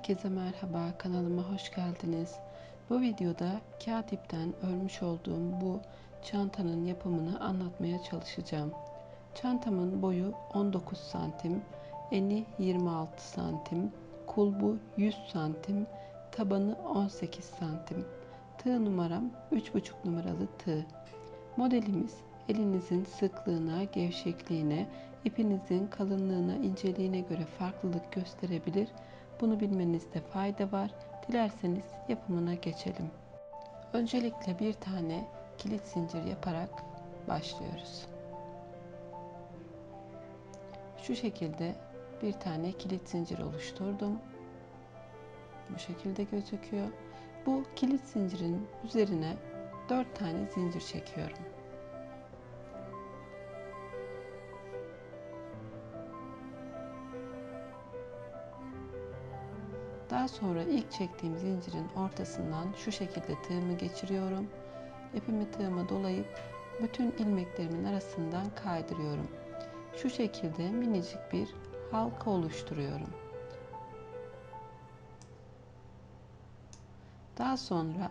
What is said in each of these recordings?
Herkese merhaba, kanalıma hoş geldiniz. Bu videoda kağıt ipten örmüş olduğum bu çantanın yapımını anlatmaya çalışacağım. Çantamın boyu 19 santim, eni 26 santim, kulbu 100 santim, tabanı 18 santim. Tığ numaram 3,5 numaralı tığ. Modelimiz elinizin sıklığına, gevşekliğine, ipinizin kalınlığına, inceliğine göre farklılık gösterebilir. Bunu bilmenizde fayda var. Dilerseniz yapımına geçelim. Öncelikle bir tane kilit zincir yaparak başlıyoruz. Şu şekilde bir tane kilit zincir oluşturdum. Bu şekilde gözüküyor. Bu kilit zincirin üzerine 4 tane zincir çekiyorum. Daha sonra ilk çektiğim zincirin ortasından şu şekilde tığımı geçiriyorum. İpimi tığıma dolayıp bütün ilmeklerimin arasından kaydırıyorum. Şu şekilde minicik bir halka oluşturuyorum. Daha sonra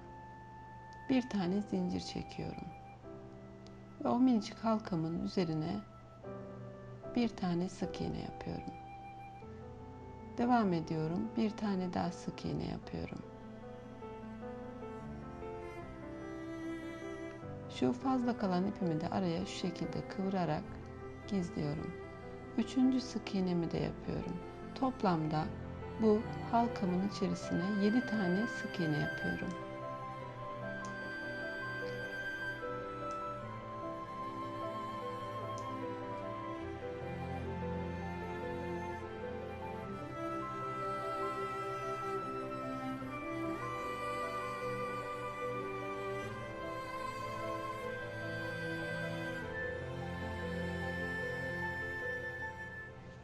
bir tane zincir çekiyorum. Ve o minicik halkamın üzerine bir tane sık iğne yapıyorum. Devam ediyorum. Bir tane daha sık iğne yapıyorum. Şu fazla kalan ipimi de araya şu şekilde kıvırarak gizliyorum. Üçüncü sık iğnemi de yapıyorum. Toplamda bu halkamın içerisine 7 tane sık iğne yapıyorum.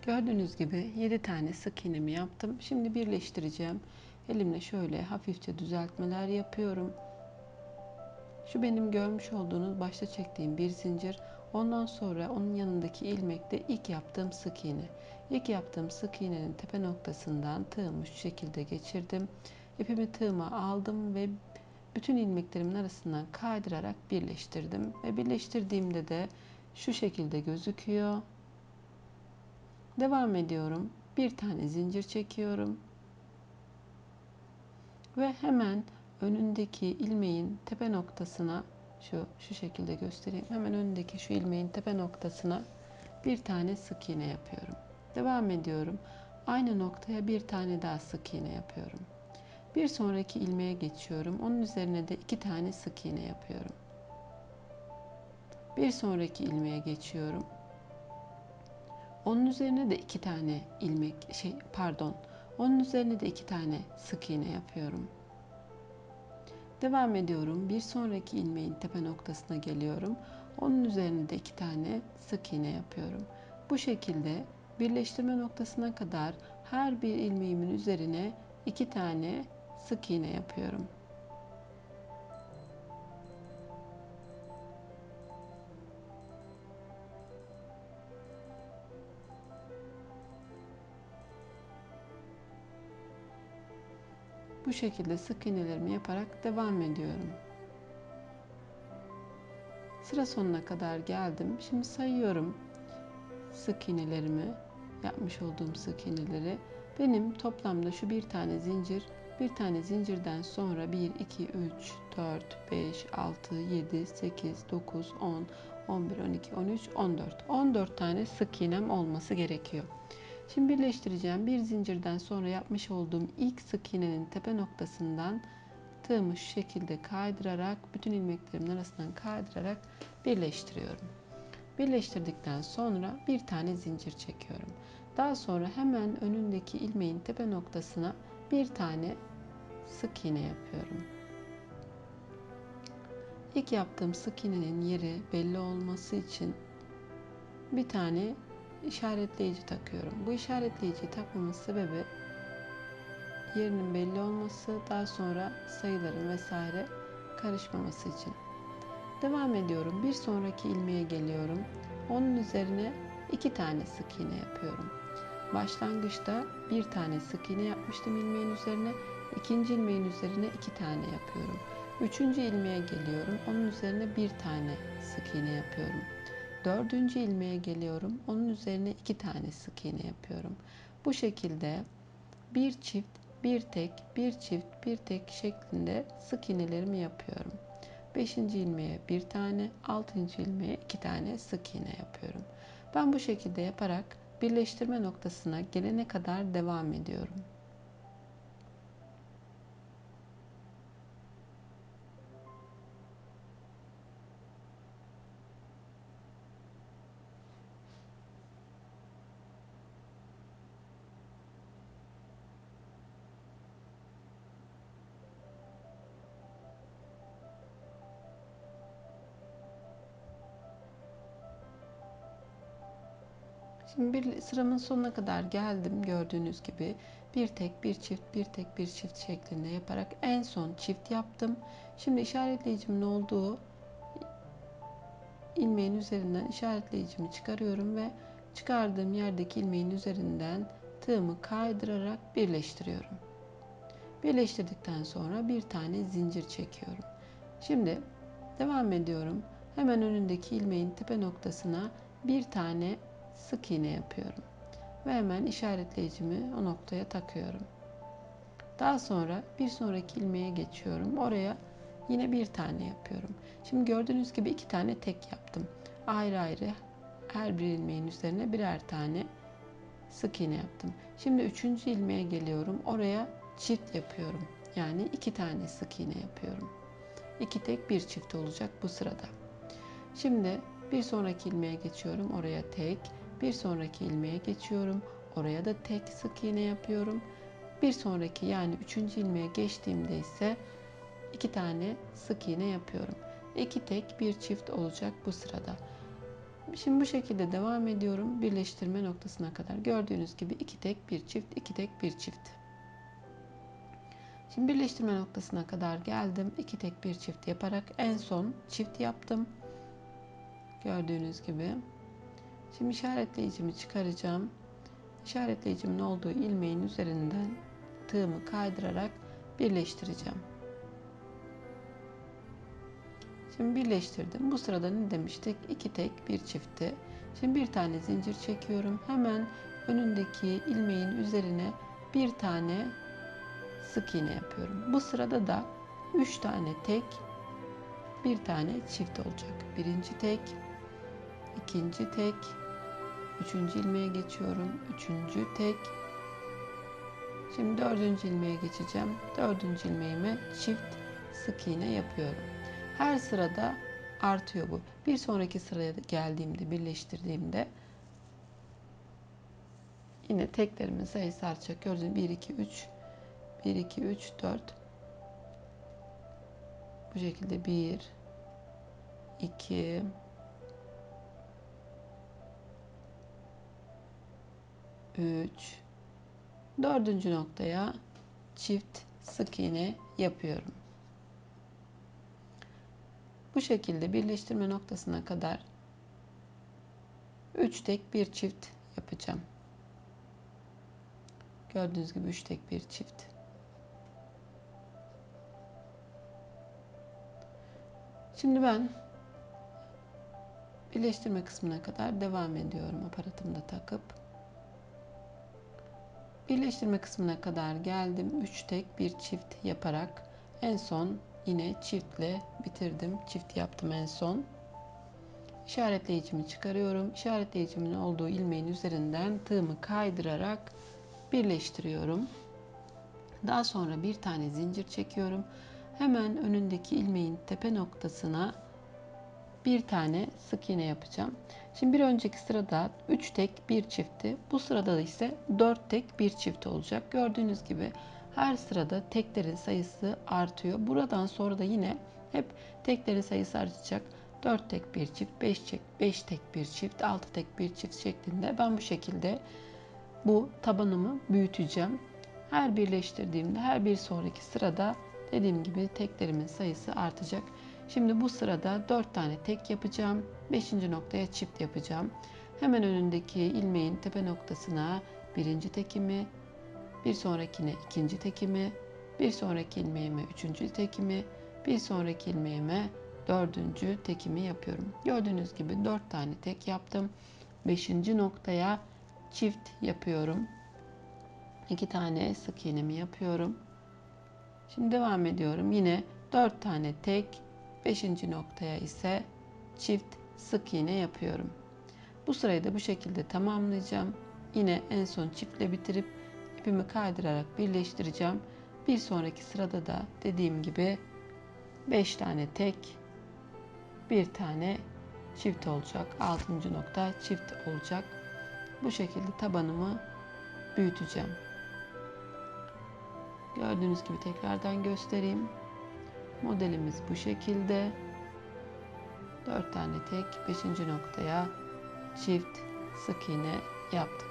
Gördüğünüz gibi 7 tane sık iğnemi yaptım. Şimdi birleştireceğim. Elimle şöyle hafifçe düzeltmeler yapıyorum. Şu benim görmüş olduğunuz başta çektiğim bir zincir. Ondan sonra onun yanındaki ilmekte ilk yaptığım sık iğne. İlk yaptığım sık iğnenin tepe noktasından tığımı şu şekilde geçirdim. İpimi tığıma aldım ve bütün ilmeklerimin arasından kaydırarak birleştirdim. Ve birleştirdiğimde de şu şekilde gözüküyor. Devam ediyorum. Bir tane zincir çekiyorum. Ve hemen önündeki ilmeğin tepe noktasına şu şu şekilde göstereyim. Hemen önündeki şu ilmeğin tepe noktasına bir tane sık iğne yapıyorum. Devam ediyorum. Aynı noktaya bir tane daha sık iğne yapıyorum. Bir sonraki ilmeğe geçiyorum. Onun üzerine de iki tane sık iğne yapıyorum. Bir sonraki ilmeğe geçiyorum. Onun üzerine de iki tane ilmek şey pardon. Onun üzerine de iki tane sık iğne yapıyorum. Devam ediyorum. Bir sonraki ilmeğin tepe noktasına geliyorum. Onun üzerine de iki tane sık iğne yapıyorum. Bu şekilde birleştirme noktasına kadar her bir ilmeğimin üzerine iki tane sık iğne yapıyorum. Bu şekilde sık iğnelerimi yaparak devam ediyorum. Sıra sonuna kadar geldim. Şimdi sayıyorum sık iğnelerimi, yapmış olduğum sık iğneleri. Benim toplamda şu bir tane zincir, bir tane zincirden sonra 1, 2, 3, 4, 5, 6, 7, 8, 9, 10, 11, 12, 13, 14. 14 tane sık iğnem olması gerekiyor. Şimdi birleştireceğim. Bir zincirden sonra yapmış olduğum ilk sık iğnenin tepe noktasından tığımı şu şekilde kaydırarak bütün ilmeklerimin arasından kaydırarak birleştiriyorum. Birleştirdikten sonra bir tane zincir çekiyorum. Daha sonra hemen önündeki ilmeğin tepe noktasına bir tane sık iğne yapıyorum. İlk yaptığım sık iğnenin yeri belli olması için bir tane işaretleyici takıyorum. Bu işaretleyiciyi takmamın sebebi yerinin belli olması, daha sonra sayıların vesaire karışmaması için. Devam ediyorum. Bir sonraki ilmeğe geliyorum. Onun üzerine iki tane sık iğne yapıyorum. başlangıçta bir tane sık iğne yapmıştım ilmeğin üzerine. İkinci ilmeğin üzerine iki tane yapıyorum. Üçüncü ilmeğe geliyorum. Onun üzerine bir tane sık iğne yapıyorum. Dördüncü ilmeğe geliyorum. Onun üzerine iki tane sık iğne yapıyorum. Bu şekilde bir çift, bir tek, bir çift, bir tek şeklinde sık iğnelerimi yapıyorum. Beşinci ilmeğe bir tane, altıncı ilmeğe iki tane sık iğne yapıyorum. Ben bu şekilde yaparak birleştirme noktasına gelene kadar devam ediyorum. Şimdi bir sıramın sonuna kadar geldim gördüğünüz gibi bir tek bir çift bir tek bir çift şeklinde yaparak en son çift yaptım. Şimdi işaretleyicimin olduğu ilmeğin üzerinden işaretleyicimi çıkarıyorum ve çıkardığım yerdeki ilmeğin üzerinden tığımı kaydırarak birleştiriyorum. Birleştirdikten sonra bir tane zincir çekiyorum. Şimdi devam ediyorum. Hemen önündeki ilmeğin tepe noktasına bir tane sık iğne yapıyorum. Ve hemen işaretleyicimi o noktaya takıyorum. Daha sonra bir sonraki ilmeğe geçiyorum. Oraya yine bir tane yapıyorum. Şimdi gördüğünüz gibi iki tane tek yaptım. Ayrı ayrı her bir ilmeğin üzerine birer tane sık iğne yaptım. Şimdi üçüncü ilmeğe geliyorum. Oraya çift yapıyorum. Yani iki tane sık iğne yapıyorum. İki tek bir çift olacak bu sırada. Şimdi bir sonraki ilmeğe geçiyorum. Oraya tek. Bir sonraki ilmeğe geçiyorum. Oraya da tek sık iğne yapıyorum. Bir sonraki yani üçüncü ilmeğe geçtiğimde ise iki tane sık iğne yapıyorum. İki tek bir çift olacak bu sırada. Şimdi bu şekilde devam ediyorum birleştirme noktasına kadar. Gördüğünüz gibi iki tek bir çift, iki tek bir çift. Şimdi birleştirme noktasına kadar geldim. iki tek bir çift yaparak en son çift yaptım. Gördüğünüz gibi. Şimdi işaretleyicimi çıkaracağım. İşaretleyicimin olduğu ilmeğin üzerinden tığımı kaydırarak birleştireceğim. Şimdi birleştirdim. Bu sırada ne demiştik? İki tek bir çifti. Şimdi bir tane zincir çekiyorum. Hemen önündeki ilmeğin üzerine bir tane sık iğne yapıyorum. Bu sırada da üç tane tek, bir tane çift olacak. Birinci tek, ikinci tek, Üçüncü ilmeğe geçiyorum. Üçüncü tek. Şimdi dördüncü ilmeğe geçeceğim. Dördüncü ilmeğime çift sık iğne yapıyorum. Her sırada artıyor bu. Bir sonraki sıraya geldiğimde, birleştirdiğimde yine teklerimin sayısı artacak. Gördüğünüz 1, 2, 3, 1, 2, 3, 4. Bu şekilde 1, 2, 3 dördüncü noktaya çift sık iğne yapıyorum. Bu şekilde birleştirme noktasına kadar 3 tek bir çift yapacağım. Gördüğünüz gibi 3 tek bir çift. Şimdi ben birleştirme kısmına kadar devam ediyorum aparatımda takıp. Birleştirme kısmına kadar geldim. 3 tek bir çift yaparak en son yine çiftle bitirdim. Çift yaptım en son. İşaretleyicimi çıkarıyorum. İşaretleyicimin olduğu ilmeğin üzerinden tığımı kaydırarak birleştiriyorum. Daha sonra bir tane zincir çekiyorum. Hemen önündeki ilmeğin tepe noktasına bir tane sık iğne yapacağım. Şimdi bir önceki sırada 3 tek bir çifti. Bu sırada ise 4 tek bir çift olacak. Gördüğünüz gibi her sırada teklerin sayısı artıyor. Buradan sonra da yine hep teklerin sayısı artacak. 4 tek bir çift, 5 tek, 5 tek bir çift, 6 tek bir çift şeklinde ben bu şekilde bu tabanımı büyüteceğim. Her birleştirdiğimde her bir sonraki sırada dediğim gibi teklerimin sayısı artacak. Şimdi bu sırada 4 tane tek yapacağım. 5. noktaya çift yapacağım. Hemen önündeki ilmeğin tepe noktasına birinci tekimi, bir sonrakine ikinci tekimi, bir sonraki ilmeğime üçüncü tekimi, bir sonraki ilmeğime dördüncü tekimi yapıyorum. Gördüğünüz gibi dört tane tek yaptım. Beşinci noktaya çift yapıyorum. İki tane sık iğnemi yapıyorum. Şimdi devam ediyorum. Yine dört tane tek, beşinci noktaya ise çift sık iğne yapıyorum. Bu sırayı da bu şekilde tamamlayacağım. Yine en son çiftle bitirip ipimi kaydırarak birleştireceğim. Bir sonraki sırada da dediğim gibi 5 tane tek, bir tane çift olacak. 6. nokta çift olacak. Bu şekilde tabanımı büyüteceğim. Gördüğünüz gibi tekrardan göstereyim. Modelimiz bu şekilde. 4 tane tek, 5. noktaya çift sık iğne yaptık.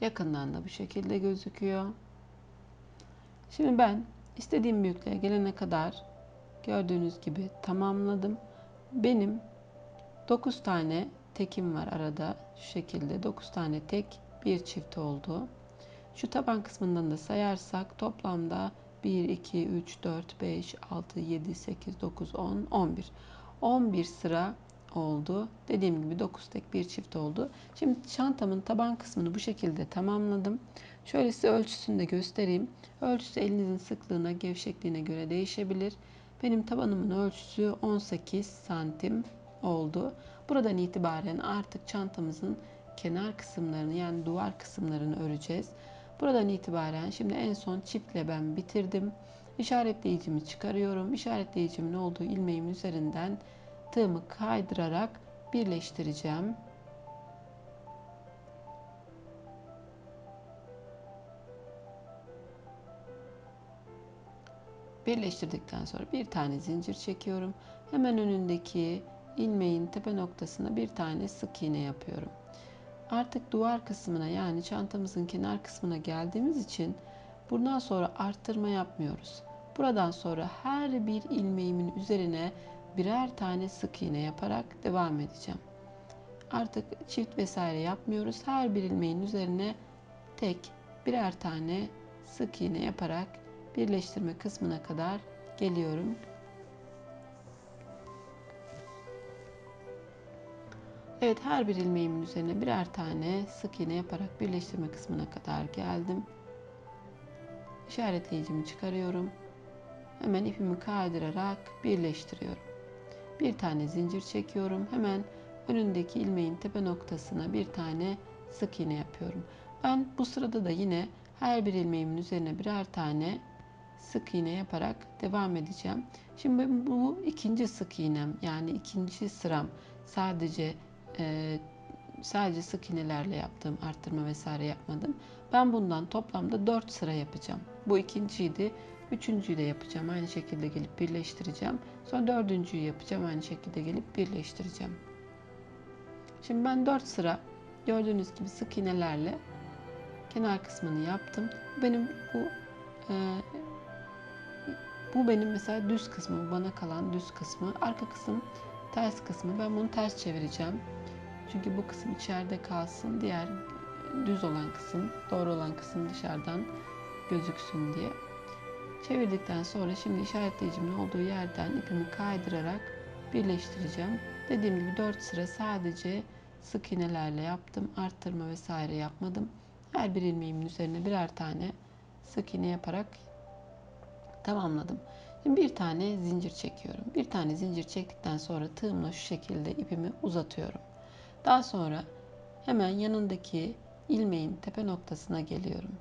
Yakından da bu şekilde gözüküyor. Şimdi ben istediğim büyüklüğe gelene kadar gördüğünüz gibi tamamladım. Benim 9 tane tekim var arada. Şu şekilde 9 tane tek bir çift oldu. Şu taban kısmından da sayarsak toplamda 1, 2, 3, 4, 5, 6, 7, 8, 9, 10, 11. 11 sıra oldu. Dediğim gibi 9 tek bir çift oldu. Şimdi çantamın taban kısmını bu şekilde tamamladım. Şöyle size ölçüsünü de göstereyim. Ölçüsü elinizin sıklığına, gevşekliğine göre değişebilir. Benim tabanımın ölçüsü 18 santim oldu. Buradan itibaren artık çantamızın kenar kısımlarını yani duvar kısımlarını öreceğiz. Buradan itibaren şimdi en son çiftle ben bitirdim. İşaretleyicimi çıkarıyorum. İşaretleyicimin olduğu ilmeğimin üzerinden tığımı kaydırarak birleştireceğim. Birleştirdikten sonra bir tane zincir çekiyorum. Hemen önündeki ilmeğin tepe noktasına bir tane sık iğne yapıyorum. Artık duvar kısmına yani çantamızın kenar kısmına geldiğimiz için bundan sonra arttırma yapmıyoruz. Buradan sonra her bir ilmeğimin üzerine birer tane sık iğne yaparak devam edeceğim. Artık çift vesaire yapmıyoruz. Her bir ilmeğin üzerine tek birer tane sık iğne yaparak birleştirme kısmına kadar geliyorum. Evet her bir ilmeğimin üzerine birer tane sık iğne yaparak birleştirme kısmına kadar geldim. İşaretleyicimi çıkarıyorum. Hemen ipimi kaydırarak birleştiriyorum. Bir tane zincir çekiyorum. Hemen önündeki ilmeğin tepe noktasına bir tane sık iğne yapıyorum. Ben bu sırada da yine her bir ilmeğimin üzerine birer tane sık iğne yaparak devam edeceğim. Şimdi bu ikinci sık iğnem yani ikinci sıram sadece e, sadece sık iğnelerle yaptım arttırma vesaire yapmadım. Ben bundan toplamda 4 sıra yapacağım. Bu ikinciydi. Üçüncüyü de yapacağım. Aynı şekilde gelip birleştireceğim. Sonra dördüncüyü yapacağım. Aynı şekilde gelip birleştireceğim. Şimdi ben 4 sıra gördüğünüz gibi sık iğnelerle kenar kısmını yaptım. Benim bu e, bu benim mesela düz kısmı, bana kalan düz kısmı. Arka kısım ters kısmı. Ben bunu ters çevireceğim. Çünkü bu kısım içeride kalsın. Diğer düz olan kısım, doğru olan kısım dışarıdan gözüksün diye. Çevirdikten sonra şimdi işaretleyicimin olduğu yerden ipimi kaydırarak birleştireceğim. Dediğim gibi 4 sıra sadece sık iğnelerle yaptım. Arttırma vesaire yapmadım. Her bir ilmeğimin üzerine birer tane sık iğne yaparak tamamladım. Şimdi bir tane zincir çekiyorum. Bir tane zincir çektikten sonra tığımla şu şekilde ipimi uzatıyorum. Daha sonra hemen yanındaki ilmeğin tepe noktasına geliyorum.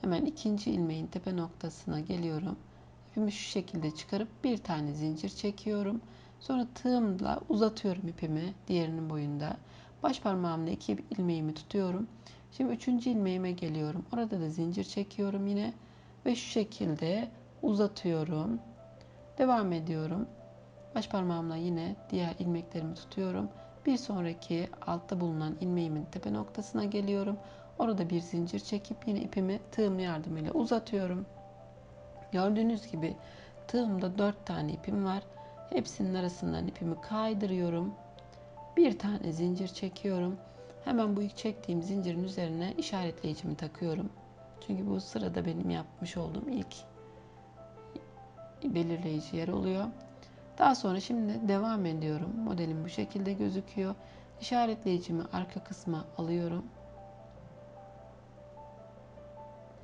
Hemen ikinci ilmeğin tepe noktasına geliyorum. İpimi şu şekilde çıkarıp bir tane zincir çekiyorum. Sonra tığımla uzatıyorum ipimi diğerinin boyunda. Baş parmağımla iki ilmeğimi tutuyorum. Şimdi üçüncü ilmeğime geliyorum. Orada da zincir çekiyorum yine. Ve şu şekilde uzatıyorum. Devam ediyorum. Baş parmağımla yine diğer ilmeklerimi tutuyorum. Bir sonraki altta bulunan ilmeğimin tepe noktasına geliyorum. Orada bir zincir çekip yine ipimi tığım yardımıyla uzatıyorum. Gördüğünüz gibi Tığımda 4 tane ipim var. Hepsinin arasından ipimi kaydırıyorum. Bir tane zincir çekiyorum. Hemen bu ilk çektiğim zincirin üzerine işaretleyicimi takıyorum. Çünkü bu sırada benim yapmış olduğum ilk belirleyici yer oluyor. Daha sonra şimdi devam ediyorum. Modelim bu şekilde gözüküyor. İşaretleyicimi arka kısma alıyorum.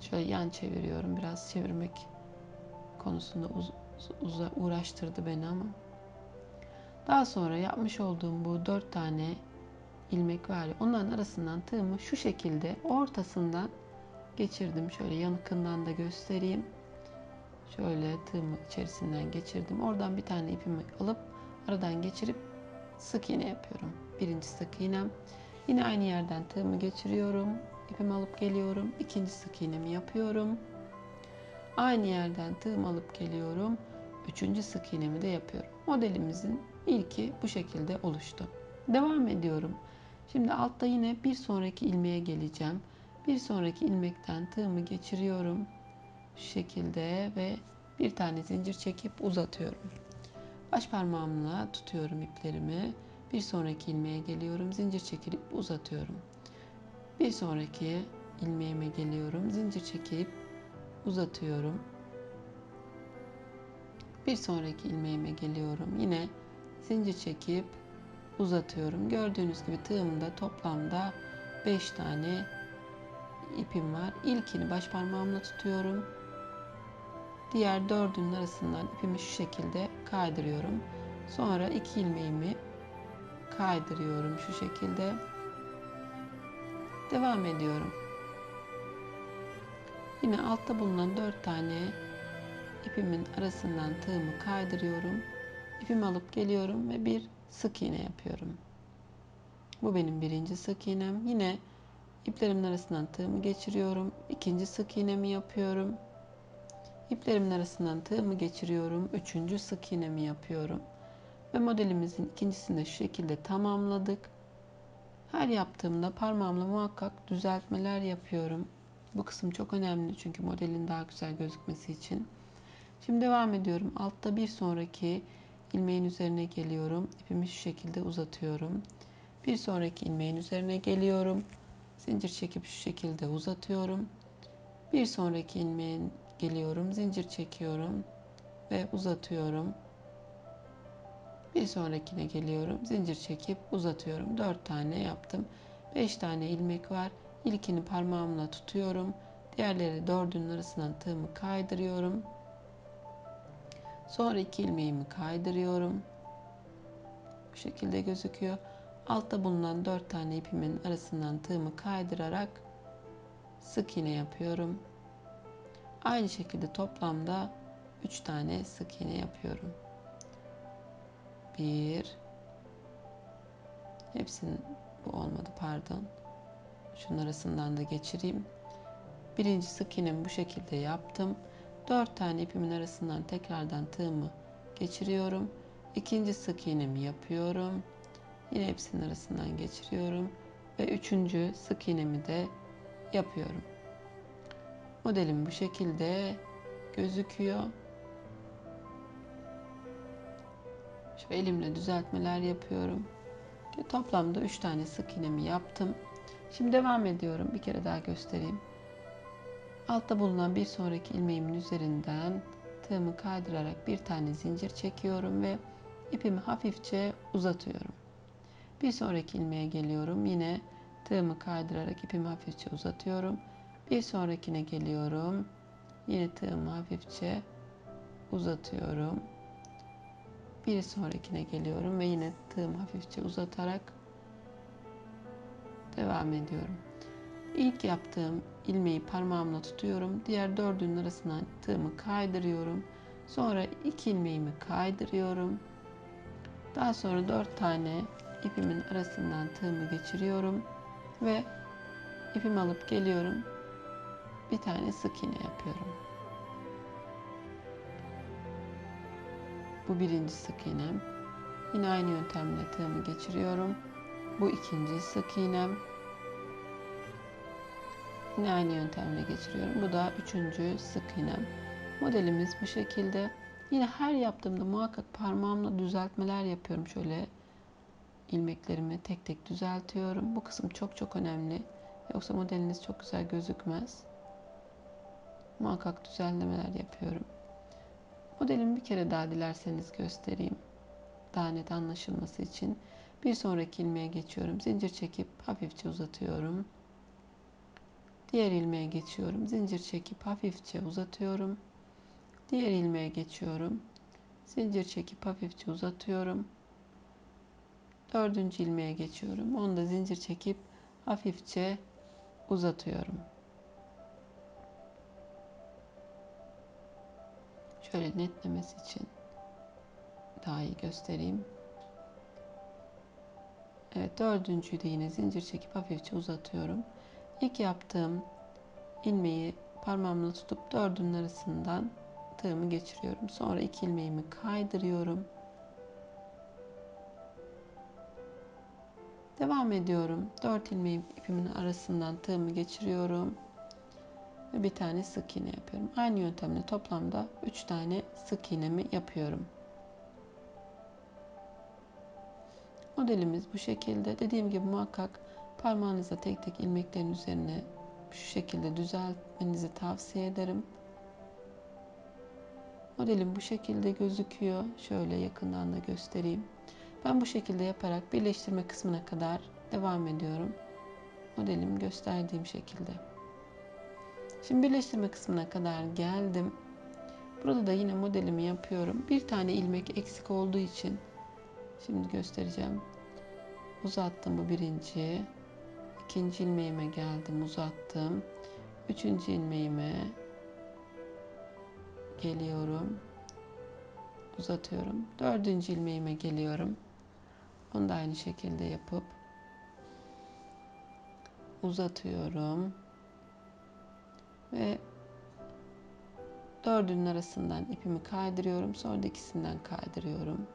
Şöyle yan çeviriyorum. Biraz çevirmek konusunda uz, uza, uğraştırdı beni ama. Daha sonra yapmış olduğum bu dört tane ilmek var onların arasından tığımı şu şekilde ortasından geçirdim. Şöyle yanıkından da göstereyim. Şöyle tığımı içerisinden geçirdim. Oradan bir tane ipimi alıp aradan geçirip sık iğne yapıyorum. Birinci sık iğnem. Yine aynı yerden tığımı geçiriyorum. İpimi alıp geliyorum. İkinci sık iğnemi yapıyorum. Aynı yerden tığım alıp geliyorum. Üçüncü sık iğnemi de yapıyorum. Modelimizin ilki bu şekilde oluştu. Devam ediyorum. Şimdi altta yine bir sonraki ilmeğe geleceğim. Bir sonraki ilmekten tığımı geçiriyorum. Şu şekilde ve bir tane zincir çekip uzatıyorum. Baş parmağımla tutuyorum iplerimi. Bir sonraki ilmeğe geliyorum. Zincir çekip uzatıyorum. Bir sonraki ilmeğime geliyorum. Zincir çekip uzatıyorum. Bir sonraki ilmeğime geliyorum. Yine zincir çekip uzatıyorum. Gördüğünüz gibi tığımda toplamda 5 tane ipim var. İlkini baş parmağımla tutuyorum. Diğer dördünün arasından ipimi şu şekilde kaydırıyorum. Sonra iki ilmeğimi kaydırıyorum şu şekilde. Devam ediyorum. Yine altta bulunan dört tane ipimin arasından tığımı kaydırıyorum. İpimi alıp geliyorum ve bir sık iğne yapıyorum. Bu benim birinci sık iğnem. Yine iplerimin arasından tığımı geçiriyorum. İkinci sık iğnemi yapıyorum. İplerimin arasından tığımı geçiriyorum. Üçüncü sık iğnemi yapıyorum. Ve modelimizin ikincisini de şu şekilde tamamladık. Her yaptığımda parmağımla muhakkak düzeltmeler yapıyorum. Bu kısım çok önemli çünkü modelin daha güzel gözükmesi için. Şimdi devam ediyorum. Altta bir sonraki ilmeğin üzerine geliyorum. İpimi şu şekilde uzatıyorum. Bir sonraki ilmeğin üzerine geliyorum. Zincir çekip şu şekilde uzatıyorum. Bir sonraki ilmeğin geliyorum. Zincir çekiyorum ve uzatıyorum. Bir sonrakine geliyorum. Zincir çekip uzatıyorum. 4 tane yaptım. 5 tane ilmek var. İlkini parmağımla tutuyorum. Diğerleri dördünün arasından tığımı kaydırıyorum. Sonra iki ilmeğimi kaydırıyorum. Bu şekilde gözüküyor. Altta bulunan 4 tane ipimin arasından tığımı kaydırarak sık iğne yapıyorum. Aynı şekilde toplamda 3 tane sık iğne yapıyorum. 1 Hepsinin bu olmadı pardon. Şunun arasından da geçireyim. Birinci sık iğnemi bu şekilde yaptım. 4 tane ipimin arasından tekrardan tığımı geçiriyorum. İkinci sık iğnemi yapıyorum. Yine hepsinin arasından geçiriyorum ve üçüncü sık iğnemi de yapıyorum. Modelim bu şekilde gözüküyor. Şöyle elimle düzeltmeler yapıyorum. Toplamda 3 tane sık iğnemi yaptım. Şimdi devam ediyorum. Bir kere daha göstereyim. Altta bulunan bir sonraki ilmeğimin üzerinden tığımı kaydırarak bir tane zincir çekiyorum ve ipimi hafifçe uzatıyorum. Bir sonraki ilmeğe geliyorum. Yine tığımı kaydırarak ipimi hafifçe uzatıyorum. Bir sonrakine geliyorum. Yine tığımı hafifçe uzatıyorum. Bir sonrakine geliyorum ve yine tığımı hafifçe uzatarak devam ediyorum. İlk yaptığım ilmeği parmağımla tutuyorum. Diğer dördünün arasından tığımı kaydırıyorum. Sonra iki ilmeğimi kaydırıyorum. Daha sonra dört tane ipimin arasından tığımı geçiriyorum ve ipimi alıp geliyorum. Bir tane sık iğne yapıyorum. Bu birinci sık iğnem. Yine aynı yöntemle tığımı geçiriyorum. Bu ikinci sık iğnem. Yine aynı yöntemle geçiriyorum. Bu da üçüncü sık iğnem. Modelimiz bu şekilde. Yine her yaptığımda muhakkak parmağımla düzeltmeler yapıyorum. Şöyle ilmeklerimi tek tek düzeltiyorum. Bu kısım çok çok önemli. Yoksa modeliniz çok güzel gözükmez. Muhakkak düzenlemeler yapıyorum. Modelimi bir kere daha dilerseniz göstereyim. Daha net anlaşılması için. Bir sonraki ilmeğe geçiyorum. Zincir çekip hafifçe uzatıyorum. Diğer ilmeğe geçiyorum. Zincir çekip hafifçe uzatıyorum. Diğer ilmeğe geçiyorum. Zincir çekip hafifçe uzatıyorum. Dördüncü ilmeğe geçiyorum. Onu da zincir çekip hafifçe uzatıyorum. Şöyle netlemesi için daha iyi göstereyim. Evet dördüncüyü de yine zincir çekip hafifçe uzatıyorum. İlk yaptığım ilmeği parmağımla tutup dördünün arasından tığımı geçiriyorum. Sonra iki ilmeğimi kaydırıyorum. Devam ediyorum. Dört ilmeği ipimin arasından tığımı geçiriyorum. Ve bir tane sık iğne yapıyorum. Aynı yöntemle toplamda üç tane sık iğnemi yapıyorum. Modelimiz bu şekilde. Dediğim gibi muhakkak parmağınızla tek tek ilmeklerin üzerine şu şekilde düzeltmenizi tavsiye ederim. Modelim bu şekilde gözüküyor. Şöyle yakından da göstereyim. Ben bu şekilde yaparak birleştirme kısmına kadar devam ediyorum. Modelim gösterdiğim şekilde. Şimdi birleştirme kısmına kadar geldim. Burada da yine modelimi yapıyorum. Bir tane ilmek eksik olduğu için şimdi göstereceğim. Uzattım bu birinci. ikinci ilmeğime geldim uzattım. Üçüncü ilmeğime geliyorum. Uzatıyorum. Dördüncü ilmeğime geliyorum. Onu da aynı şekilde yapıp uzatıyorum. Ve dördünün arasından ipimi kaydırıyorum. Sonra da ikisinden kaydırıyorum.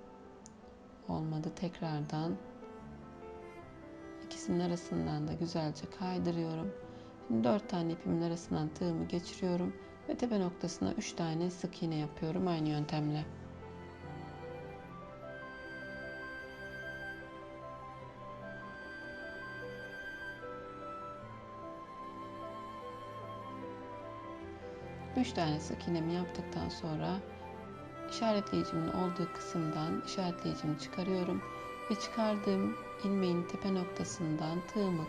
Olmadı. Tekrardan ikisinin arasından da güzelce kaydırıyorum. Şimdi dört tane ipimin arasından tığımı geçiriyorum ve tepe noktasına üç tane sık iğne yapıyorum aynı yöntemle. Üç tane sık iğnemi yaptıktan sonra işaretleyicimin olduğu kısımdan işaretleyicimi çıkarıyorum ve çıkardığım ilmeğin tepe noktasından tığımı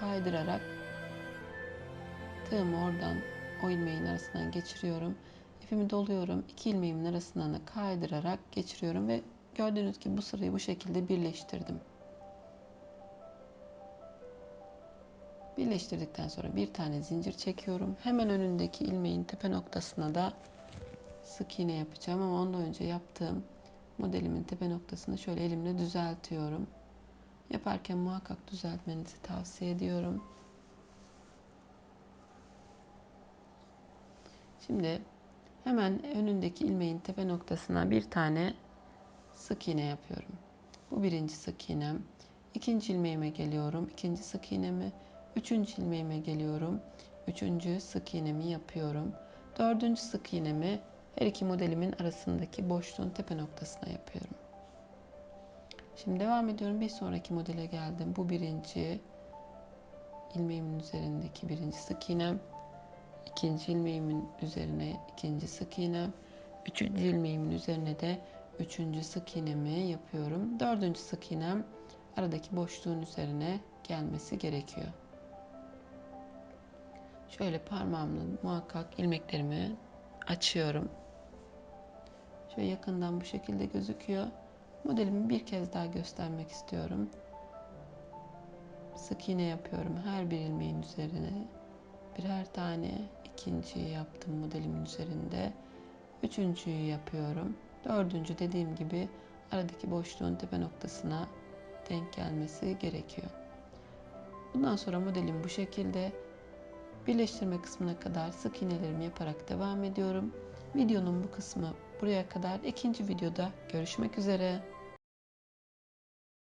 kaydırarak tığımı oradan o ilmeğin arasından geçiriyorum. İpimi doluyorum. İki ilmeğimin arasından da kaydırarak geçiriyorum ve gördüğünüz gibi bu sırayı bu şekilde birleştirdim. Birleştirdikten sonra bir tane zincir çekiyorum. Hemen önündeki ilmeğin tepe noktasına da sık iğne yapacağım ama ondan önce yaptığım modelimin tepe noktasını şöyle elimle düzeltiyorum. Yaparken muhakkak düzeltmenizi tavsiye ediyorum. Şimdi hemen önündeki ilmeğin tepe noktasına bir tane sık iğne yapıyorum. Bu birinci sık iğnem. İkinci ilmeğime geliyorum. İkinci sık iğnemi. Üçüncü ilmeğime geliyorum. Üçüncü sık iğnemi yapıyorum. Dördüncü sık iğnemi her iki modelimin arasındaki boşluğun tepe noktasına yapıyorum. Şimdi devam ediyorum. Bir sonraki modele geldim. Bu birinci ilmeğimin üzerindeki birinci sık iğnem. ikinci ilmeğimin üzerine ikinci sık iğnem. Üçüncü ilmeğimin üzerine de üçüncü sık iğnemi yapıyorum. Dördüncü sık iğnem aradaki boşluğun üzerine gelmesi gerekiyor. Şöyle parmağımla muhakkak ilmeklerimi açıyorum. Şöyle yakından bu şekilde gözüküyor. Modelimi bir kez daha göstermek istiyorum. Sık iğne yapıyorum her bir ilmeğin üzerine. Birer tane ikinciyi yaptım modelimin üzerinde. Üçüncüyü yapıyorum. Dördüncü dediğim gibi aradaki boşluğun tepe noktasına denk gelmesi gerekiyor. Bundan sonra modelim bu şekilde. Birleştirme kısmına kadar sık iğnelerimi yaparak devam ediyorum. Videonun bu kısmı buraya kadar. İkinci videoda görüşmek üzere.